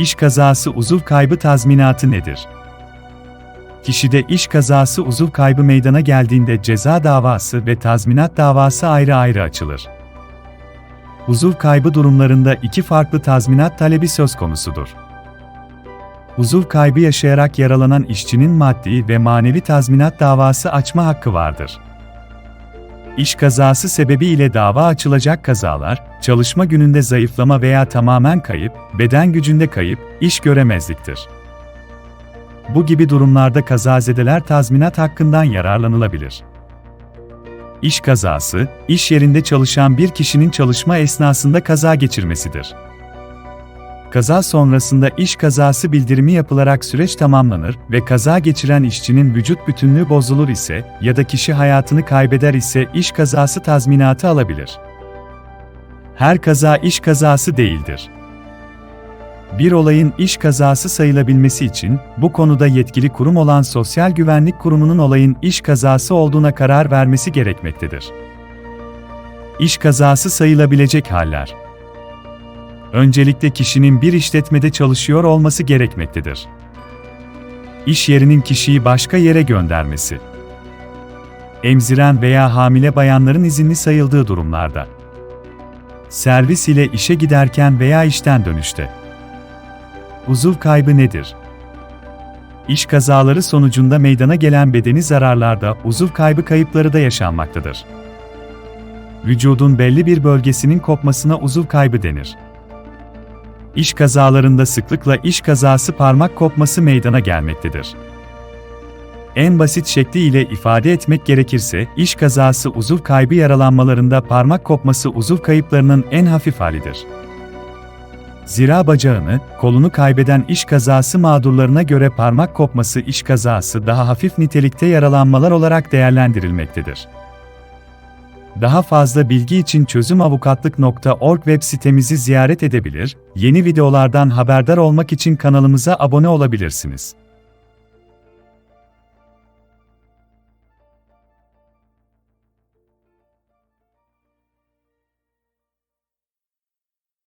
İş kazası uzuv kaybı tazminatı nedir? Kişide iş kazası uzuv kaybı meydana geldiğinde ceza davası ve tazminat davası ayrı ayrı açılır. Uzuv kaybı durumlarında iki farklı tazminat talebi söz konusudur. Uzuv kaybı yaşayarak yaralanan işçinin maddi ve manevi tazminat davası açma hakkı vardır. İş kazası sebebiyle dava açılacak kazalar, çalışma gününde zayıflama veya tamamen kayıp, beden gücünde kayıp, iş göremezliktir. Bu gibi durumlarda kazazedeler tazminat hakkından yararlanılabilir. İş kazası, iş yerinde çalışan bir kişinin çalışma esnasında kaza geçirmesidir. Kaza sonrasında iş kazası bildirimi yapılarak süreç tamamlanır ve kaza geçiren işçinin vücut bütünlüğü bozulur ise ya da kişi hayatını kaybeder ise iş kazası tazminatı alabilir. Her kaza iş kazası değildir. Bir olayın iş kazası sayılabilmesi için bu konuda yetkili kurum olan Sosyal Güvenlik Kurumu'nun olayın iş kazası olduğuna karar vermesi gerekmektedir. İş kazası sayılabilecek haller öncelikle kişinin bir işletmede çalışıyor olması gerekmektedir. İş yerinin kişiyi başka yere göndermesi. Emziren veya hamile bayanların izinli sayıldığı durumlarda. Servis ile işe giderken veya işten dönüşte. Uzuv kaybı nedir? İş kazaları sonucunda meydana gelen bedeni zararlarda uzuv kaybı kayıpları da yaşanmaktadır. Vücudun belli bir bölgesinin kopmasına uzuv kaybı denir. İş kazalarında sıklıkla iş kazası parmak kopması meydana gelmektedir. En basit şekliyle ifade etmek gerekirse, iş kazası uzuv kaybı yaralanmalarında parmak kopması uzuv kayıplarının en hafif halidir. Zira bacağını, kolunu kaybeden iş kazası mağdurlarına göre parmak kopması iş kazası daha hafif nitelikte yaralanmalar olarak değerlendirilmektedir. Daha fazla bilgi için çözümavukatlık.org web sitemizi ziyaret edebilir, yeni videolardan haberdar olmak için kanalımıza abone olabilirsiniz.